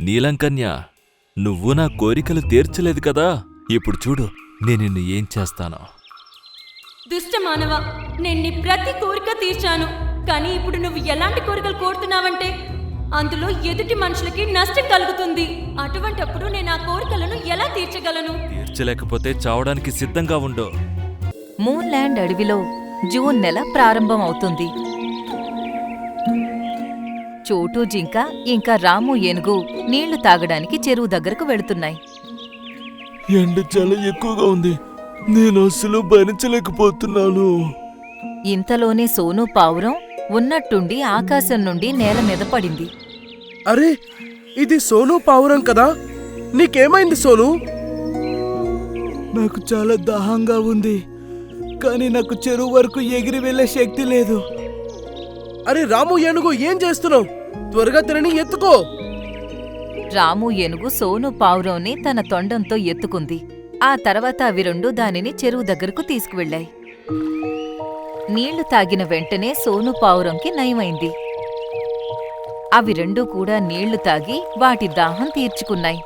నీలంకన్య నువ్వు నా కోరికలు తీర్చలేదు కదా? ఇప్పుడు చూడు నేను నిన్ను ఏం చేస్తానో. దుష్ట మానవ నేను నీ ప్రతి కోరిక తీర్చాను. కానీ ఇప్పుడు నువ్వు ఎలాంటి కోరికలు కోరుతున్నావంటే అందులో ఎదుటి మనుషులకి నష్టం కలుగుతుంది. అటువంటప్పుడు నేను ఆ కోరికలను ఎలా తీర్చగలను? తీర్చలేకపోతే చావడానికి సిద్ధంగా ఉండు. మూన్ల్యాండ్ అడవిలో జూన్ నెల ప్రారంభం అవుతుంది చోటు జింక ఇంకా రాము ఏనుగు నీళ్ళు తాగడానికి చెరువు దగ్గరకు వెళుతున్నాయి. ఎండ చాలా ఎక్కువగా ఉంది. నేను అస్సలు భరించలేకపోతున్నాను. ఇంతలోనే సోను పావురం ఉన్నట్టుండి ఆకాశం నుండి నేల మీద పడింది. అరే ఇది సోను పావురం కదా? నీకేమైంది సోను? నాకు చాలా దాహంగా ఉంది కానీ నాకు చెరువు వరకు ఎగిరి వెళ్ళే శక్తి లేదు. అరే రాము ఏనుగు ఏం చేస్తున్నావు? త్వరగా తినని ఎత్తుకో. రాము ఏనుగు సోను పావురంని తన తొండంతో ఎత్తుకుంది. ఆ తర్వాత అవి రెండు దానిని చెరువు దగ్గరకు తీసుకువెళ్ళాయి. నీళ్ళు తాగిన వెంటనే సోను పావురంకి నయమైంది. అవి రెండూ కూడా నీళ్ళు తాగి వాటి దాహం తీర్చుకున్నాయి.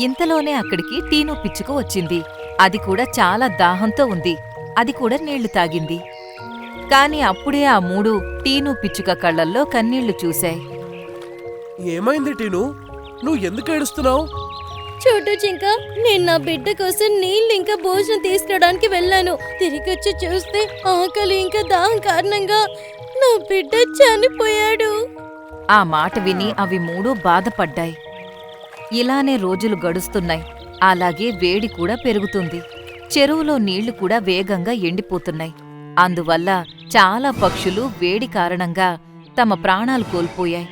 ఇంతలోనే అక్కడికి టీను పిచ్చుకు వచ్చింది. అది కూడా చాలా దాహంతో ఉంది. అది కూడా నీళ్ళు తాగింది. కాని అప్పుడే ఆ మూడు టీను పిచ్చుక కళ్ళల్లో కన్నీళ్ళు చూశాయి. ఏమైంది టీను? నువ్వు ఎందుకు ఏడుస్తున్నావు? చోటు జింక నేను నా బిడ్డ కోసం నీళ్ళు ఇంకా భోజనం తీసుకురావడానికి వెళ్ళాను. తిరిగి వచ్చి చూస్తే ఆకలి ఇంకా దాహం కారణంగా నా బిడ్డ చనిపోయాడు. ఆ మాట విని అవి మూడూ బాధపడ్డాయి. ఇలానే రోజులు గడుస్తున్నాయి. అలాగే వేడి కూడా పెరుగుతుంది. చెరువులో నీళ్ళు కూడా వేగంగా ఎండిపోతున్నాయి. అందువల్ల చాలా పక్షులు వేడి కారణంగా తమ ప్రాణాలు కోల్పోయాయి.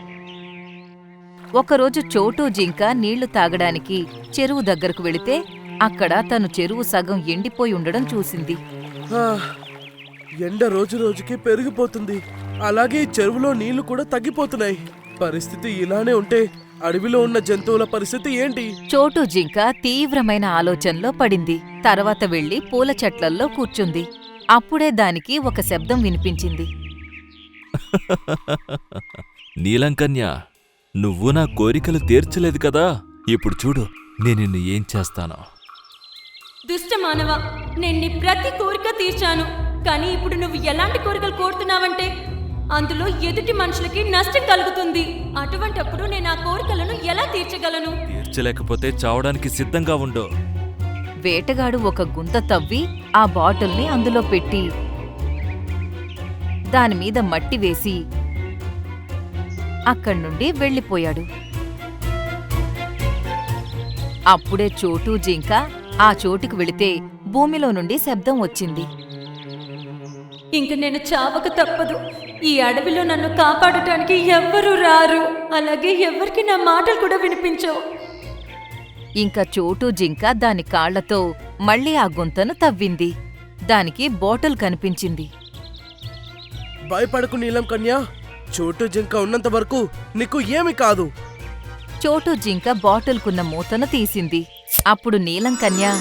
ఒకరోజు చోటు జింక నీళ్ళు తాగడానికి చెరువు దగ్గరకు వెళితే అక్కడ తను చెరువు సగం ఎండిపోయి ఉండడం చూసింది. ఎండ రోజు రోజుకి పెరిగిపోతుంది. అలాగే చెరువులో నీళ్ళు కూడా తగ్గిపోతున్నాయి. పరిస్థితి ఇలానే ఉంటే అడవిలో ఉన్న జంతువుల పరిస్థితి ఏంటి? చోటు జింక తీవ్రమైన ఆలోచనలో పడింది. తర్వాత వెళ్ళి పూల చెట్లల్లో కూర్చుంది. అప్పుడే దానికి ఒక శబ్దం వినిపించింది. నీలంకన్య నువ్వు నా కోరికలు తీర్చలేదు కదా? ఇప్పుడు చూడు నేను నిన్ను ఏం చేస్తానో. దుష్ట మానవ నేను నీ ప్రతి కోరిక తీర్చాను. కానీ ఇప్పుడు నువ్వు ఎలాంటి కోరికలు కోరుతున్నావంటే అందులో ఎదుటి మనుషులకి నష్టం కలుగుతుంది. అటువంటప్పుడు నేను ఆ కోరికలను ఎలా తీర్చగలను? తీర్చలేకపోతే చావడానికి సిద్ధంగా ఉండు. వేటగాడు ఒక గుంత తవ్వి ఆ బాటిల్ని అందులో పెట్టి దానిమీద మట్టి వేసి అక్కడి నుండి వెళ్ళిపోయాడు. అప్పుడే చోటు జింక ఆ చోటుకు వెళితే భూమిలో నుండి శబ్దం వచ్చింది. ఇంక నేను చావక తప్పదు. ఈ అడవిలో నన్ను కాపాడటానికి ఎవ్వరూ రారు. అలాగే ఎవ్వరికి నా మాటలు కూడా వినిపించవు. ఇంకా చోటు జింక దాని కాళ్ళతో మళ్ళీ ఆ గుంతను తవ్వింది. దానికి బాటిల్ కనిపించింది. భయపడకు నీలం కన్యా చోటు జింక ఉన్నంత వరకు నీకు ఏమి కాదు. చోటు జింక బాటిల్కున్న మూతను తీసింది. అప్పుడు నీలం కన్య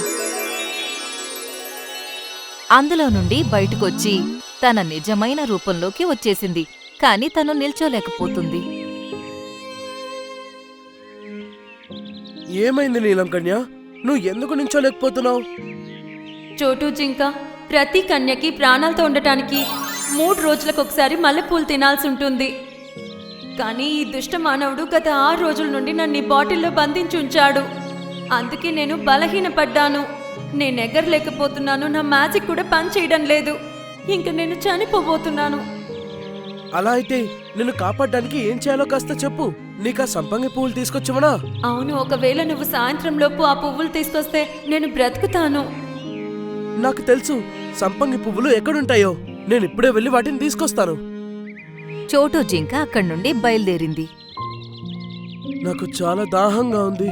అందులో నుండి బయటకొచ్చి తన నిజమైన రూపంలోకి వచ్చేసింది. కాని తను నిల్చోలేకపోతుంది. ఏమైంది నీలం కన్యా? నువ్వు ఎందుకు నించోలేకపోతున్నావు? చోటు జింక ప్రతి కన్యకి ప్రాణాలతో ఉండటానికి మూడు రోజులకు ఒకసారి మల్లెపూలు తినాల్సి ఉంటుంది. కానీ ఈ దుష్ట మానవుడు గత ఆరు రోజుల నుండి నన్ను ఈ బాటిల్లో బంధించి ఉంచాడు. అందుకే నేను బలహీనపడ్డాను. నేను ఎగరలేకపోతున్నాను. నా మ్యాజిక్ కూడా పని చేయడం లేదు. ఇంక నేను చనిపోబోతున్నాను. అలా అయితే నిన్ను కాపాడడానికి ఏం చేయాలో కాస్త చెప్పు. నీకు ఆ సంపంగి పువ్వులు తీసుకొచ్చమనా అవును ఒకవేళ నువ్వు సాయంత్రం లోపు ఆ పువ్వులు తీసుకొస్తే నేను బ్రతుకుతాను. నాకు తెలుసు సంపంగి పువ్వులు ఎక్కడుంటాయో. నేను ఇప్పుడే వెళ్ళి వాటిని తీసుకొస్తాను. చోటు జింక అక్కడి నుండి బయలుదేరింది. నాకు చాలా దాహంగా ఉంది.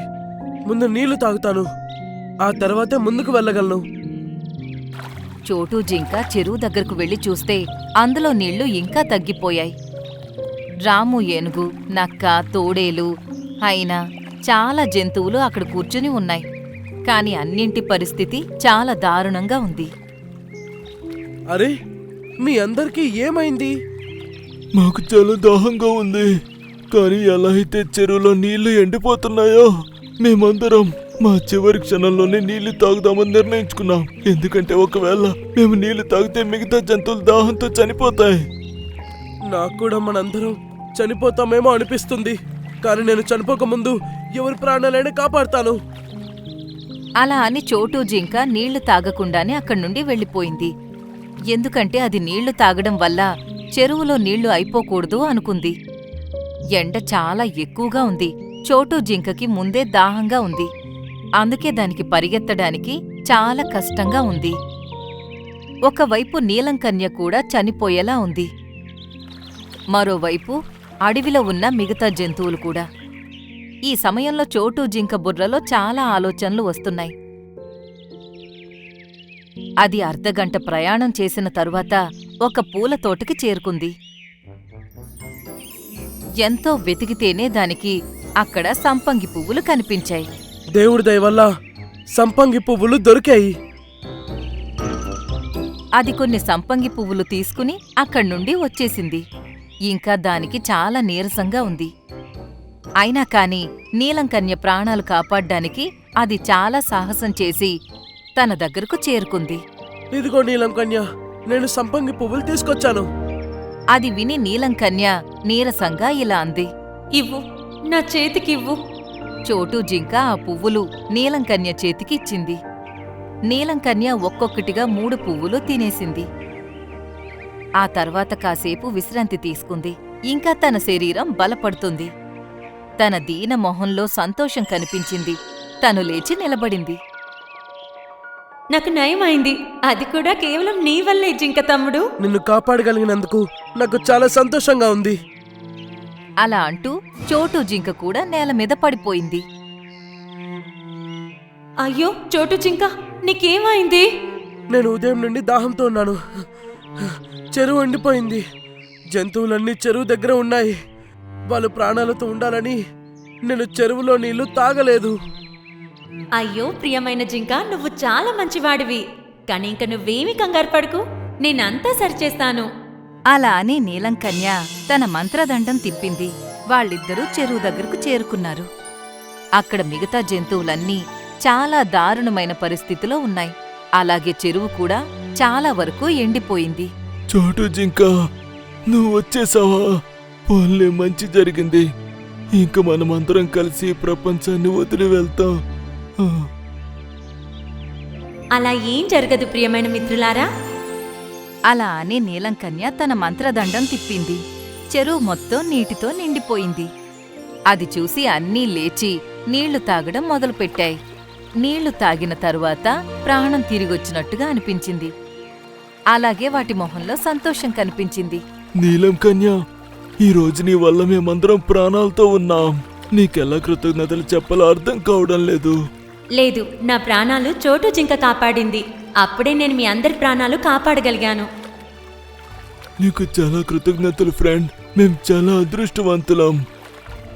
ముందు నీళ్ళు తాగుతాను. ఆ తర్వాతే ముందుకు వెళ్ళగలను. చోటు జింక చెరువు దగ్గరకు వెళ్ళి చూస్తే అందులో నీళ్ళు ఇంకా తగ్గిపోయాయి. రాము ఏనుగు నక్క తోడేలు అయినా చాలా జంతువులు అక్కడ కూర్చుని ఉన్నాయి. కాని అన్నింటి పరిస్థితి చాలా దారుణంగా ఉంది. అరే మీ అందరికీ ఏమైంది? మాకు చాలా దాహంగా ఉంది. కానీ ఎలా అయితే చెరువులో నీళ్ళు ఎండిపోతున్నాయో మేమందరం మా చివరి క్షణంలోనే నీళ్ళు తాగుదామని నిర్ణయించుకున్నాం. ఎందుకంటే ఒకవేళ మేము నీళ్ళు తాగితే మిగతా జంతువులు దాహంతో చనిపోతాయి. నాకు కూడా మనందరం చనిపోతామేమో అనిపిస్తుంది. కానీ నేను చనిపోకముందు ఎవరి ప్రాణాలైనా కాపాడతాను. అలా అని చోటు జింక నీళ్ళు తాగకుండానే అక్కడి నుండి వెళ్ళిపోయింది. ఎందుకంటే అది నీళ్ళు తాగడం వల్ల చెరువులో నీళ్ళు అయిపోకూడదు అనుకుంది. ఎండ చాలా ఎక్కువగా ఉంది. చోటు జింకకి ముందే దాహంగా ఉంది. అందుకే దానికి పరిగెత్తడానికి చాలా కష్టంగా ఉంది. ఒకవైపు నీలంకన్య కూడా చనిపోయేలా ఉంది. మరోవైపు అడవిలో ఉన్న మిగతా జంతువులు కూడా. ఈ సమయంలో చోటు జింక బుర్రలో చాలా ఆలోచనలు వస్తున్నాయి. అది అర్ధగంట ప్రయాణం చేసిన తరువాత ఒక పూల తోటకి చేరుకుంది. ఎంతో వెతికితేనే దానికి అక్కడ సంపంగి పువ్వులు కనిపించాయి. దేవుడి దయ వల్ల సంపంగి పువ్వులు దొరికాయి. అది కొన్ని సంపంగి పువ్వులు తీసుకుని అక్కడి నుండి వచ్చేసింది. ఇంకా దానికి చాలా నీరసంగా ఉంది. అయినా కాని నీలంకన్య ప్రాణాలు కాపాడ్డానికి అది చాలా సాహసం చేసి తన దగ్గరకు చేరుకుంది. ఇదిగో నీలం కన్య నేను సంపంగి పువ్వులు తీసుకొచ్చాను. అది విని నీలంకన్య నీరసంగా ఇలా అంది. ఇవ్వు నా చేతికివ్వు చోటు జింక ఆ పువ్వులు నీలంకన్య చేతికి ఇచ్చింది. నీలంకన్య ఒక్కొక్కటిగా మూడు పువ్వులు తినేసింది. ఆ తర్వాత కాసేపు విశ్రాంతి తీసుకుంది. ఇంకా తన శరీరం బలపడుతుంది. తన దీన మొహంలో సంతోషం కనిపించింది. తను లేచి నిలబడింది. నాకు నయమైంది. అది కూడా కేవలం నీ వల్లే జింక తమ్ముడు. నిన్ను కాపాడగలిగినందుకు నాకు చాలా సంతోషంగా ఉంది. అలా అంటూ చోటు జింక కూడా నేల మీద పడిపోయింది. అయ్యో చోటు జింక నీకేమైంది? నేను ఉదయం నుండి దాహంతో ఉన్నాను. చెరువు ఎండిపోయింది. జంతువులన్నీ చెరువు దగ్గర ఉన్నాయి. వాళ్ళు ప్రాణాలతో ఉండాలని నేను చెరువులో నీళ్ళు తాగలేదు. అయ్యో ప్రియమైన జింక నువ్వు చాలా మంచివాడివి. కానీ ఇంక నువ్వేమి కంగారు పడుకు. నేనంతా సరిచేస్తాను. అలా అని నీలంకన్య తన మంత్రదండం తిప్పింది. వాళ్ళిద్దరూ చెరువు దగ్గరకు చేరుకున్నారు. అక్కడ మిగతా జంతువులన్నీ చాలా దారుణమైన పరిస్థితిలో ఉన్నాయి. అలాగే చెరువు కూడా చాలా వరకు ఎండిపోయింది. చోటు జింక నువ్వు వచ్చేసావా? పోన్లే మంచి జరిగింది. ఇంక మనమందరం కలిసి ప్రపంచాన్ని వదిలి వెళ్తాం. అలా ఏం జరగదు ప్రియమైన మిత్రులారా? అలా అని నీలంకన్య తన మంత్రదండం తిప్పింది. చెరువు మొత్తం నీటితో నిండిపోయింది. అది చూసి అన్నీ లేచి నీళ్ళు తాగడం మొదలుపెట్టాయి. నీళ్ళు తాగిన తరువాత ప్రాణం తిరిగొచ్చినట్టుగా అనిపించింది. అలాగే వాటి మొహంలో సంతోషం కనిపించింది. నీలం కన్య ఈ రోజు నీ వల్ల మేమందరం ప్రాణాలతో ఉన్నాం. నీకెలా కృతజ్ఞతలు చెప్పాలో అర్థం కావడం లేదు. లేదు నా ప్రాణాలు చోటు జింక కాపాడింది. అప్పుడే నేను మీ అందరి ప్రాణాలు కాపాడగలిగాను. నీకు చాలా కృతజ్ఞతలు ఫ్రెండ్. మేం చాలా అదృష్టవంతులం.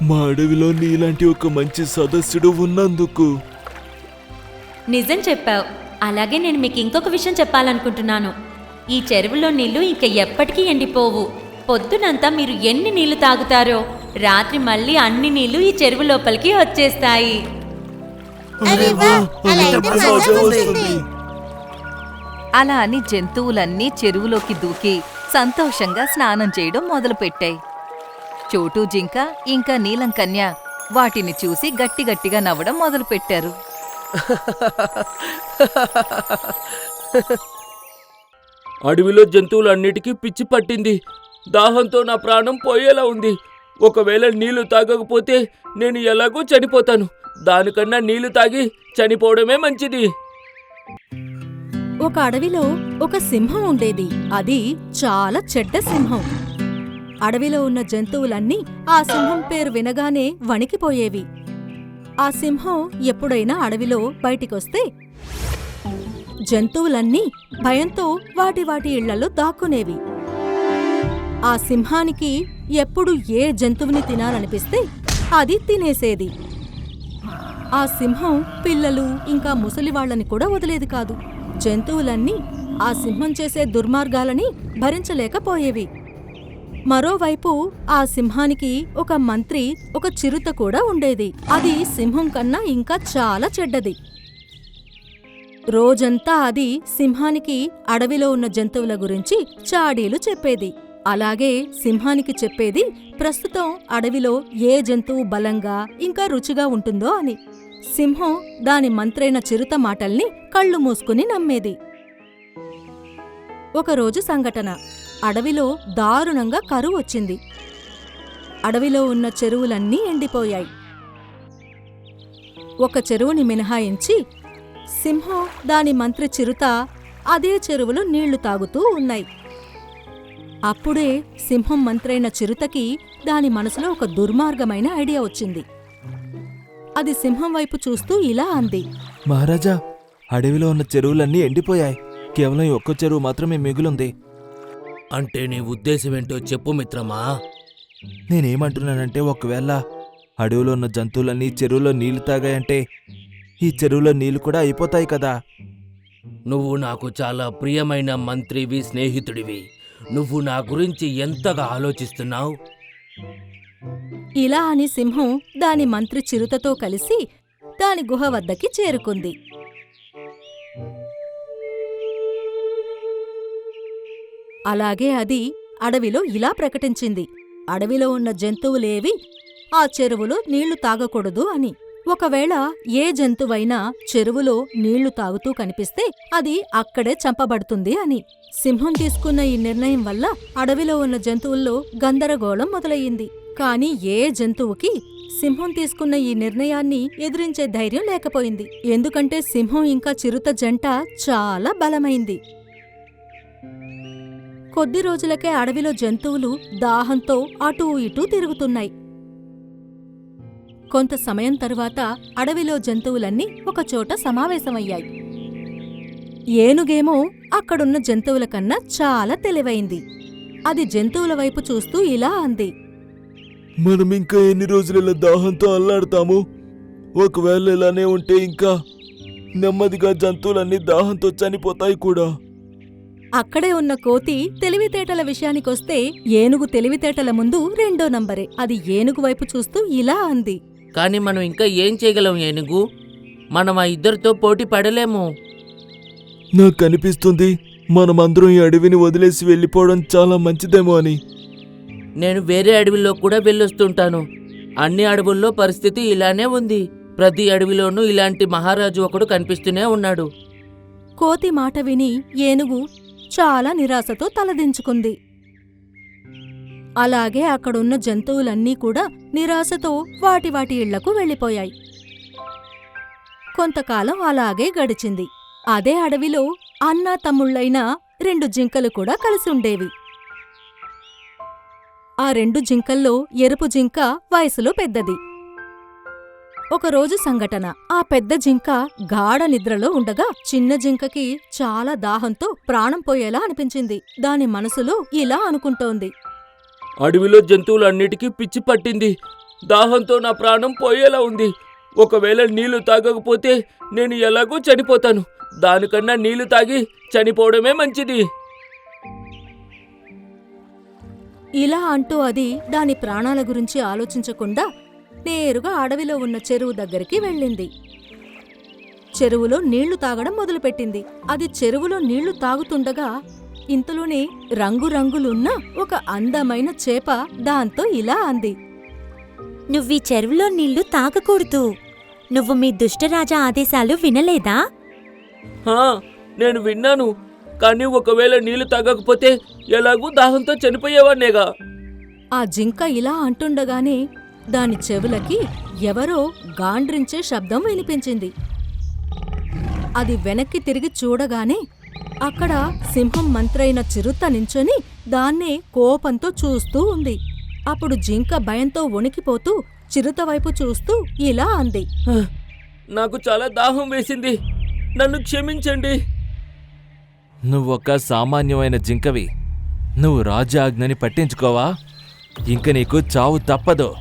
మా అడవిలో నీలాంటి ఒక మంచి సదస్సుడు ఉన్నందుకు. నిజం చెప్పావు. అలాగే నేను మీకు ఇంకొక విషయం చెప్పాలనుకుంటున్నాను. ఈ చెరువులో నీళ్ళు ఇంక ఎప్పటికీ ఎండిపోవు. పొద్దునంతా మీరు ఎన్ని నీళ్ళు తాగుతారో రాత్రి మళ్ళీ అన్ని నీళ్ళు ఈ చెరువు లోపలికి వచ్చేస్తాయి. అలా అని జంతువులన్నీ చెరువులోకి దూకి సంతోషంగా స్నానం చేయడం మొదలుపెట్టాయి. చోటు జింక ఇంకా నీలం కన్య వాటిని చూసి గట్టిగట్టిగా నవ్వడం మొదలుపెట్టారు. అడవిలో జంతువులన్నిటికీ పిచ్చి పట్టింది. దాహంతో నా ప్రాణం పోయేలా ఉంది. ఒకవేళ నీళ్ళు తాగకపోతే నేను ఎలాగో చనిపోతాను. దానికన్నా నీళ్ళు తాగి చనిపోవడమే మంచిది. ఒక అడవిలో ఒక సింహం ఉండేది. అది చాలా చెడ్డ సింహం. అడవిలో ఉన్న జంతువులన్నీ ఆ సింహం పేరు వినగానే వణికిపోయేవి. ఆ సింహం ఎప్పుడైనా అడవిలో బయటికొస్తే జంతువులన్నీ భయంతో వాటి వాటి ఇళ్ళలో దాక్కునేవి. ఆ సింహానికి ఎప్పుడు ఏ జంతువుని తినాలనిపిస్తే అది తినేసేది. ఆ సింహం పిల్లలు ఇంకా ముసలివాళ్ళని కూడా వదిలేది కాదు. జంతువులన్నీ ఆ సింహం చేసే దుర్మార్గాలని భరించలేకపోయేవి. మరోవైపు ఆ సింహానికి ఒక మంత్రి ఒక చిరుత కూడా ఉండేది. అది సింహం కన్నా ఇంకా చాలా చెడ్డది. రోజంతా అది సింహానికి అడవిలో ఉన్న జంతువుల గురించి చాడీలు చెప్పేది. అలాగే సింహానికి చెప్పేది ప్రస్తుతం అడవిలో ఏ జంతువు బలంగా ఇంకా రుచిగా ఉంటుందో అని. సింహం దాని మంత్రైన చిరుత మాటల్ని కళ్ళు మూసుకుని నమ్మేది. ఒకరోజు సంఘటన. అడవిలో దారుణంగా కరువు వచ్చింది. అడవిలో ఉన్న చెరువులన్నీ ఎండిపోయాయి. ఒక చెరువుని మినహాయించి సింహం దాని మంత్రి చిరుత అదే చెరువులో నీళ్ళు తాగుతూ ఉన్నాయి. అప్పుడే సింహం మంత్రైన చిరుతకి దాని మనసులో ఒక దుర్మార్గమైన ఐడియా వచ్చింది. అది సింహం వైపు చూస్తూ ఇలా అంది. మహారాజా అడవిలో ఉన్న చెరువులన్నీ ఎండిపోయాయి. కేవలం ఈ ఒక్క చెరువు మాత్రమే మిగులుంది. అంటే నీ ఉద్దేశం ఏంటో చెప్పు మిత్రమా? నేనేమంటున్నానంటే ఒకవేళ అడవిలో ఉన్న జంతువులన్నీ చెరువులో నీళ్ళు తాగాయంటే ఈ చెరువులో నీళ్ళు కూడా అయిపోతాయి కదా. నువ్వు నాకు చాలా ప్రియమైన మంత్రివి స్నేహితుడివి. నువ్వు నా గురించి ఎంతగా ఆలోచిస్తున్నావు? ఇలా అని సింహం దాని మంత్రి చిరుతతో కలిసి దాని గుహ వద్దకి చేరుకుంది. అలాగే అది అడవిలో ఇలా ప్రకటించింది. అడవిలో ఉన్న జంతువులేవి ఆ చెరువులో నీళ్ళు తాగకూడదు అని. ఒకవేళ ఏ జంతువైనా చెరువులో నీళ్ళు తాగుతూ కనిపిస్తే అది అక్కడే చంపబడుతుంది అని. సింహం తీసుకున్న ఈ నిర్ణయం వల్ల అడవిలో ఉన్న జంతువుల్లో గందరగోళం మొదలయ్యింది. కాని ఏ జంతువుకి సింహం తీసుకున్న ఈ నిర్ణయాన్ని ఎదిరించే ధైర్యం లేకపోయింది. ఎందుకంటే సింహం ఇంకా చిరుత జంట చాలా బలమైంది. కొద్ది రోజులకే అడవిలో జంతువులు దాహంతో అటూ ఇటూ తిరుగుతున్నాయి. కొంత సమయం తరువాత అడవిలో జంతువులన్నీ ఒకచోట సమావేశమయ్యాయి. ఏనుగేమో అక్కడున్న జంతువుల కన్నా చాలా తెలివైంది. అది జంతువుల వైపు చూస్తూ ఇలా అంది. మనం ఇంకా ఎన్ని రోజులు దాహంతో అల్లాడతాము? ఒకవేళ ఇలానే ఉంటే ఇంకా నెమ్మదిగా జంతువులన్నీ దాహంతో చనిపోతాయి కూడా. అక్కడే ఉన్న కోతి తెలివితేటల విషయానికొస్తే ఏనుగు తెలివితేటల ముందు రెండో నంబరే. అది ఏనుగు వైపు చూస్తూ ఇలా అంది. కానీ మనం ఇంకా ఏం చేయగలం ఏనుగు? మనం ఆ ఇద్దరితో పోటీ పడలేము. నాకు అనిపిస్తుంది మనమందరం ఈ అడవిని వదిలేసి వెళ్ళిపోవడం చాలా మంచిదేమో అని. నేను వేరే అడవిలో కూడా వెళ్ళొస్తుంటాను. అన్ని అడవుల్లో పరిస్థితి ఇలానే ఉంది. ప్రతి అడవిలోనూ ఇలాంటి మహారాజు ఒకడు కనిపిస్తూనే ఉన్నాడు. కోతి మాట విని ఏనుగు చాలా నిరాశతో తలదించుకుంది. అలాగే అక్కడున్న జంతువులన్నీ కూడా నిరాశతో వాటి వాటి ఇళ్ళకు వెళ్ళిపోయాయి. కొంతకాలం అలాగే గడిచింది. అదే అడవిలో అన్నా తమ్ముళ్ళైన రెండు జింకలు కూడా కలిసి ఉండేవి. ఆ రెండు జింకల్లో ఎరుపు జింక వయసులో పెద్దది. ఒకరోజు సంఘటన. ఆ పెద్ద జింక గాఢ నిద్రలో ఉండగా చిన్న జింకకి చాలా దాహంతో ప్రాణం పోయేలా అనిపించింది. దాని మనసులో ఇలా అనుకుంటోంది. అడవిలో జంతువులన్నిటికీ పిచ్చి పట్టింది. దాహంతో నా ప్రాణం పోయేలా ఉంది. ఒకవేళ నీళ్ళు తాగకపోతే నేను ఎలాగో చనిపోతాను. దానికన్నా నీళ్ళు తాగి చనిపోవడమే మంచిది. ఇలా అంటూ అది దాని ప్రాణాల గురించి ఆలోచించకుండా నేరుగా అడవిలో ఉన్న చెరువు దగ్గరికి వెళ్ళింది. చెరువులో నీళ్ళు తాగడం మొదలుపెట్టింది. అది చెరువులో నీళ్ళు తాగుతుండగా ఇంతలోనే రంగురంగులున్న ఒక అందమైన చేప దాంతో ఇలా అంది. నువ్వీ చెరువులో నీళ్ళు తాగకూడదు. నువ్వు మీ దుష్టరాజా ఆదేశాలు వినలేదా? హా నేను విన్నాను. కానీ ఒకవేళ నీళ్ళు తాగకపోతే ఎలాగూ దాహంతో చనిపోయేవాడినేగా. ఆ జింక ఇలా అంటుండగానే దాని చెవులకి ఎవరో గాండ్రించే శబ్దం వినిపించింది. అది వెనక్కి తిరిగి చూడగానే అక్కడ సింహం మంత్రైన చిరుత నించొని దాన్నే కోపంతో చూస్తూ ఉంది. అప్పుడు జింక భయంతో వణికిపోతూ చిరుత వైపు చూస్తూ ఇలా అంది. నాకు చాలా దాహం వేసింది. నన్ను క్షమించండి. నువ్వొక సామాన్యమైన జింకవి. నువ్వు రాజా ఆజ్ఞని పట్టించుకోవా? ఇంక నీకు చావు తప్పదు.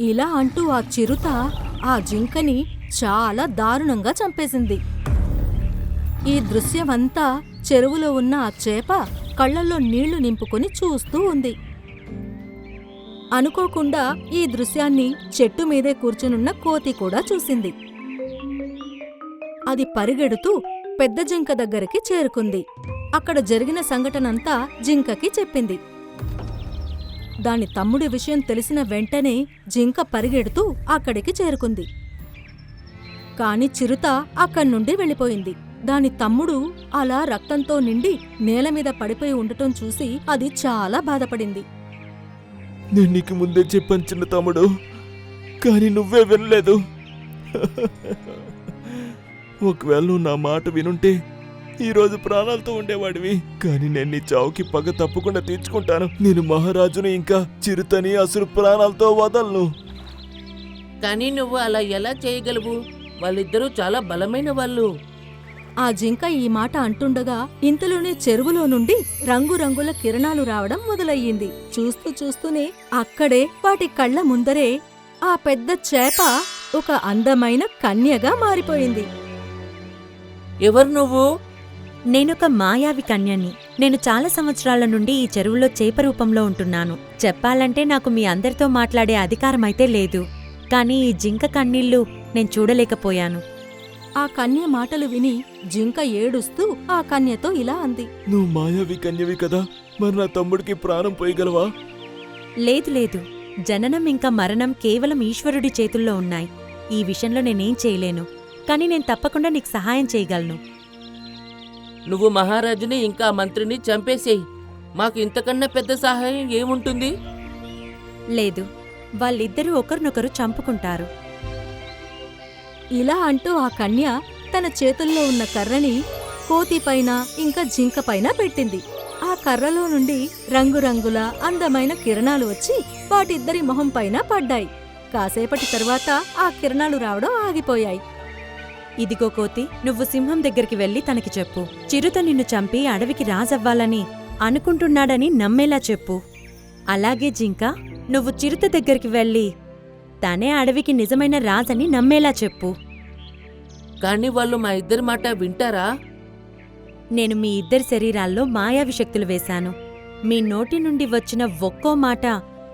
ఇలా అంటూ ఆ చిరుత ఆ జింకని చాలా దారుణంగా చంపేసింది. ఈ దృశ్యమంతా చెరువులో ఉన్న ఆ చేప కళ్ళల్లో నీళ్ళు నింపుకొని చూస్తూ ఉంది. అనుకోకుండా ఈ దృశ్యాన్ని చెట్టు మీదే కూర్చునున్న కోతి కూడా చూసింది. అది పరిగెడుతూ పెద్ద జింక దగ్గరికి చేరుకుంది. అక్కడ జరిగిన సంఘటనంతా జింకకి చెప్పింది. దాని తమ్ముడి విషయం తెలిసిన వెంటనే జింక పరిగెడుతూ అక్కడికి చేరుకుంది. కాని చిరుత అక్కడి నుండి వెళ్ళిపోయింది. దాని తమ్ముడు అలా రక్తంతో నిండి నేల మీద పడిపోయి ఉండటం చూసి అది చాలా బాధపడింది. నేను నీకు ముందే చెప్పాను చిన్న తమ్ముడు కానీ నువ్వే వినలేదు. ఒకవేళ నువ్వు నా మాట వినుంటే ఈరోజు ప్రాణాలతో ఉండేవాడివి కానీ నేను నీ చావుకి పగ తప్పకుండా తీర్చుకుంటాను. నేను మహారాజుని ఇంకా చిరుతని అసలు ప్రాణాలతో వదలను. కానీ నువ్వు అలా ఎలా చేయగలవు? వాళ్ళిద్దరూ చాలా బలమైన వాళ్ళు. ఆ జింక ఈ మాట అంటుండగా ఇంతలోనే చెరువులో నుండి రంగురంగుల కిరణాలు రావడం మొదలయ్యింది. చూస్తూ చూస్తూనే అక్కడే వాటి కళ్ళ ముందరే ఆ పెద్ద చేప ఒక అందమైన కన్యగా మారిపోయింది. ఎవరు నువ్వు? నేనొక మాయావి కన్యని. నేను చాలా సంవత్సరాల నుండి ఈ చెరువులో చేప రూపంలో ఉంటున్నాను. చెప్పాలంటే నాకు మీ అందరితో మాట్లాడే అధికారం అయితే లేదు. కానీ ఈ జింక కన్నీళ్ళు నేను చూడలేకపోయాను. ఆ కన్య మాటలు విని జింక ఏడుస్తూ ఆ కన్యతో ఇలా అంది. నువ్వు మాయావి కన్యవి కదా మరి నా తమ్ముడికి ప్రాణం పోయగలవా? లేదు లేదు. జననం ఇంకా మరణం కేవలం ఈశ్వరుడి చేతుల్లో ఉన్నాయి. ఈ విషయంలో నేనేం చేయలేను. కానీ నేను తప్పకుండా నీకు సహాయం చేయగలను. నువ్వు మహారాజుని ఇంకా మంత్రిని చంపేసేయి. మాకు ఇంతకన్నా పెద్ద సహాయం ఏముంటుంది? లేదు. వాళ్ళిద్దరూ ఒకరినొకరు చంపుకుంటారు. ఇలా అంటూ ఆ కన్య తన చేతుల్లో ఉన్న కర్రని కోతిపైన ఇంకా జింకపైన పెట్టింది. ఆ కర్రలో నుండి రంగురంగుల అందమైన కిరణాలు వచ్చి వాటిద్దరి మొహం పైన పడ్డాయి. కాసేపటి తర్వాత ఆ కిరణాలు రావడం ఆగిపోయాయి. ఇదిగో కోతి నువ్వు సింహం దగ్గరికి వెళ్ళి తనకి చెప్పు. చిరుత నిన్ను చంపి అడవికి రాజవ్వాలని అనుకుంటున్నాడని నమ్మేలా చెప్పు. అలాగే జింక నువ్వు చిరుత దగ్గరికి వెళ్ళి తనే అడవికి నిజమైన రాజని నమ్మేలా చెప్పు. కానీ వాళ్ళు మా ఇద్దరి మాట వింటారా? నేను మీ ఇద్దరి శరీరాల్లో మాయావి శక్తులు వేశాను. మీ నోటి నుండి వచ్చిన ఒక్కో మాట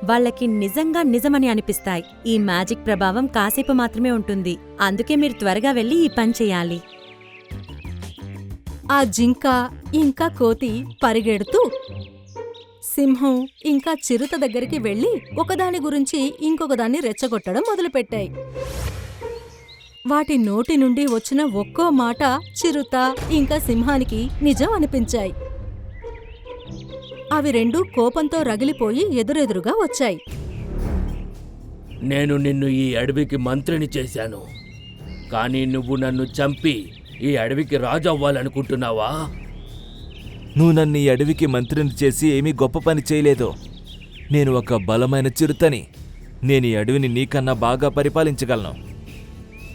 వాళ్ళకి నిజంగా నిజమని అనిపిస్తాయి. ఈ మ్యాజిక్ ప్రభావం కాసేపు మాత్రమే ఉంటుంది. అందుకే మీరు త్వరగా వెళ్ళి ఈ పని చేయాలి. ఆ జింక ఇంకా కోతి పరిగెడుతూ సింహం ఇంకా చిరుత దగ్గరికి వెళ్ళి ఒకదాని గురించి ఇంకొకదాన్ని రెచ్చగొట్టడం మొదలుపెట్టాయి. వాటి నోటి నుండి వచ్చిన ఒక్కో మాట చిరుత ఇంకా సింహానికి నిజం అనిపించాయి. అవి రెండూ కోపంతో రగిలిపోయి ఎదురెదురుగా వచ్చాయి. నేను నిన్ను ఈ అడవికి మంత్రిని చేశాను. కానీ నువ్వు నన్ను చంపి ఈ అడవికి రాజు అవ్వాలనుకుంటున్నావా నువ్వు నన్ను ఈ అడవికి మంత్రిని చేసి ఏమీ గొప్ప పని చేయలేదు. నేను ఒక బలమైన చిరుతని. నేను ఈ అడవిని నీకన్నా బాగా పరిపాలించగలను.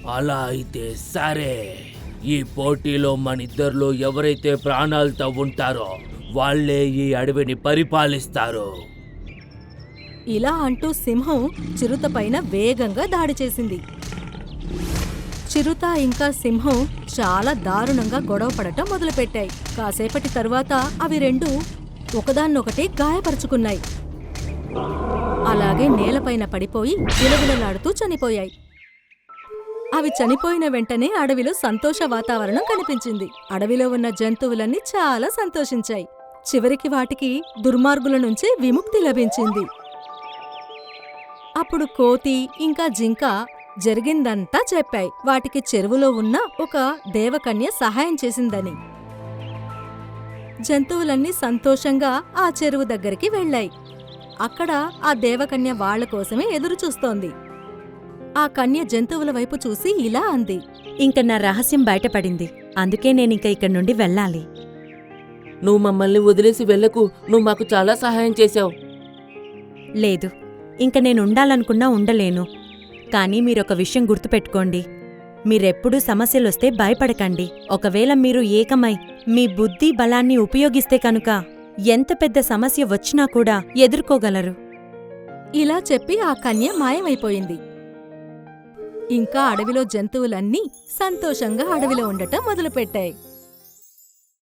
అలా అయితే సరే. ఈ పోటీలో మనిద్దరిలో ఎవరైతే ప్రాణాలతో ఉంటారో వాళ్ళే ఈ అడవిని పరిపాలిస్తారు. ఇలా అంటూ సింహం చిరుతపైన వేగంగా దాడి చేసింది. చిరుత ఇంకా సింహం చాలా దారుణంగా గొడవ పడటం మొదలుపెట్టాయి. కాసేపటి తరువాత అవి రెండు ఒకదాన్నొకటి గాయపరుచుకున్నాయి. అలాగే నేలపైన పడిపోయి విలవిలలాడుతూ చనిపోయాయి. అవి చనిపోయిన వెంటనే అడవిలో సంతోష వాతావరణం కనిపించింది. అడవిలో ఉన్న జంతువులన్నీ చాలా సంతోషించాయి. చివరికి వాటికి దుర్మార్గుల నుంచి విముక్తి లభించింది. అప్పుడు కోతి ఇంకా జింక జరిగిందంతా చెప్పాయి. వాటికి చెరువులో ఉన్న ఒక దేవకన్య సహాయం చేసిందని. జంతువులన్నీ సంతోషంగా ఆ చెరువు దగ్గరికి వెళ్ళాయి. అక్కడ ఆ దేవకన్య వాళ్ళ కోసమే ఎదురుచూస్తోంది. ఆ కన్య జంతువుల వైపు చూసి ఇలా అంది. ఇంక నా రహస్యం బయటపడింది. అందుకే నేనింక ఇక్కడి నుండి వెళ్ళాలి. నువ్వు మమ్మల్ని వదిలేసి వెళ్ళకు. నువ్వు మాకు చాలా సహాయం చేశావు. లేదు. ఇంక నేను ఉండాలనుకున్నా ఉండలేను. కానీ మీరొక విషయం గుర్తుపెట్టుకోండి. మీరెప్పుడూ సమస్యలొస్తే భయపడకండి. ఒకవేళ మీరు ఏకమై మీ బుద్ధి బలాన్ని ఉపయోగిస్తే కనుక ఎంత పెద్ద సమస్య వచ్చినా కూడా ఎదుర్కోగలరు. ఇలా చెప్పి ఆ కన్య మాయమైపోయింది. ఇంకా అడవిలో జంతువులన్నీ సంతోషంగా అడవిలో ఉండటం మొదలుపెట్టాయి.